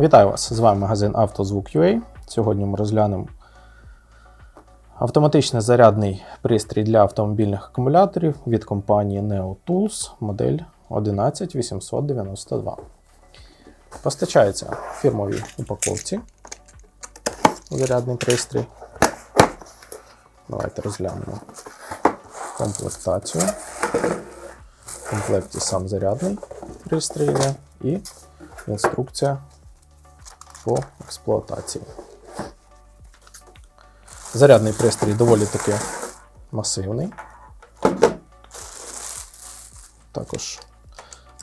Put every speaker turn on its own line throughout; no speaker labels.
Вітаю вас! З вами магазин «Автозвук.UA». Сьогодні ми розглянемо автоматичний зарядний пристрій для автомобільних акумуляторів від компанії Neo Tools модель 11892. Постачається в фірмовій упаковці зарядний пристрій. Давайте розглянемо комплектацію. В комплекті сам зарядний пристрій і інструкція по експлуатації. Зарядний пристрій доволі таки масивний. Також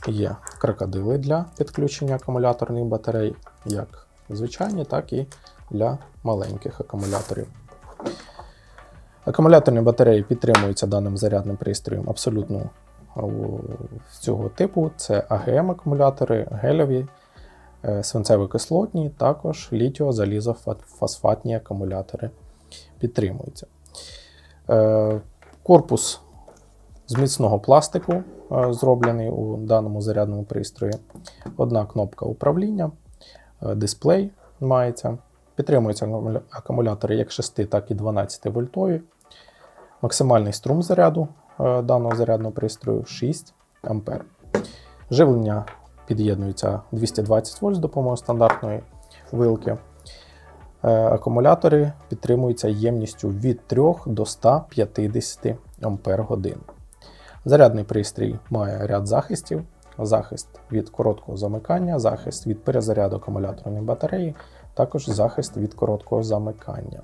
є крокодили для підключення акумуляторних батарей, як звичайні, так і для маленьких акумуляторів. Акумуляторні батареї підтримуються даним зарядним пристроєм абсолютно цього типу. Це АГМ-акумулятори, гелеві, свинцево-кислотні, також літіо-залізофосфатні акумулятори підтримуються. Е, Корпус з міцного пластику е, зроблений у даному зарядному пристрої. Одна кнопка управління, е, дисплей мається. Підтримуються акумулятори як 6, так і 12 вольтові. Максимальний струм заряду е, даного зарядного пристрою 6 А. Живлення під'єднується 220 вольт з допомогою стандартної вилки. Е, Акумулятори підтримуються ємністю від 3 до 150 Ампер годин. Зарядний пристрій має ряд захистів: захист від короткого замикання, захист від перезаряду акумуляторної батареї, також захист від короткого замикання.